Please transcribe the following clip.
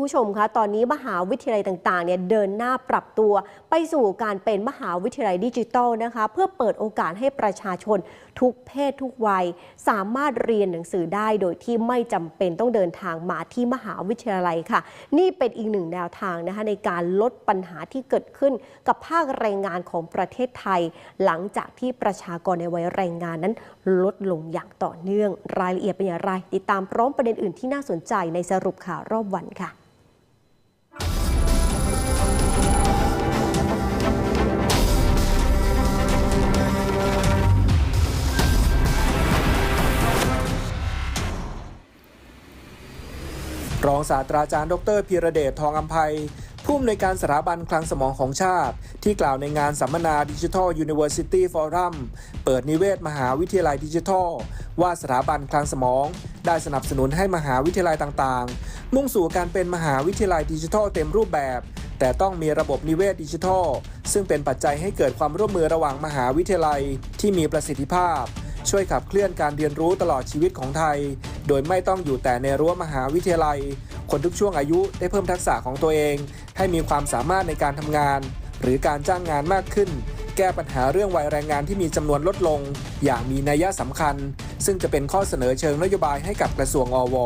ผู้ชมคะตอนนี้มหาวิทยาลัยต่างๆเนี่ยเดินหน้าปรับตัว ไปสู่การเป็นมหาวิทยาลัยดิจิทัลนะคะเพื่อเปิดโอกาสให้ประชาชนทุกเพศทุกวัย สามารถเรียนหนังสือได้โดยที่ไม่จำเป็นต้องเดินทางมาที่มหาวิทยาลัยค่ะ นี่เป็นอีกหนึ่งแนวทางนะคะในการลดปัญหาที่เกิดขึ้นกับภาคแรงงานของประเทศไทย หลังจากที่ประชากรในวัยแรงงานนั้น ลดลงอย่างต่อเนื่องรายละเอียดเป็นอย่างไร ติดตามพร้อมประเด็นอื่นที่น่าสนใจในสรุปข่าวรอบวันค่ะ รองศาสตราจารย์ดรพีระเดชทองอัมภัยผู้อำนวยการสถาบันคลังสมองของชาติ ที่กล่าวในงานสัมมนาดิจิทัล University Forum เปิดนิเวศมหาวิทยาลัยดิจิทัล ว่าสถาบันคลังสมอง ได้สนับสนุนให้มหาวิทยาลัยต่างๆ มุ่งสู่การเป็นมหาวิทยาลัยดิจิทัลเต็มรูปแบบ แต่ต้องมีระบบนิเวศดิจิทัล ซึ่งเป็นปัจจัยให้เกิดความร่วมมือระหว่างมหาวิทยาลัยที่มีประสิทธิภาพ ช่วยขับเคลื่อนการเรียนรู้ตลอดชีวิตของไทย โดยไม่ต้องอยู่แต่ในรั้วมหาวิทยาลัย คนทุกช่วงอายุได้เพิ่มทักษะของตัวเอง ให้มีความสามารถในการทำงาน หรือการจ้างงานมากขึ้น แก้ปัญหาเรื่องวัยแรงงานที่มีจำนวนลดลง อย่างมีนัยสำคัญ ซึ่งจะเป็นข้อเสนอเชิงนโยบายให้กับกระทรวงอว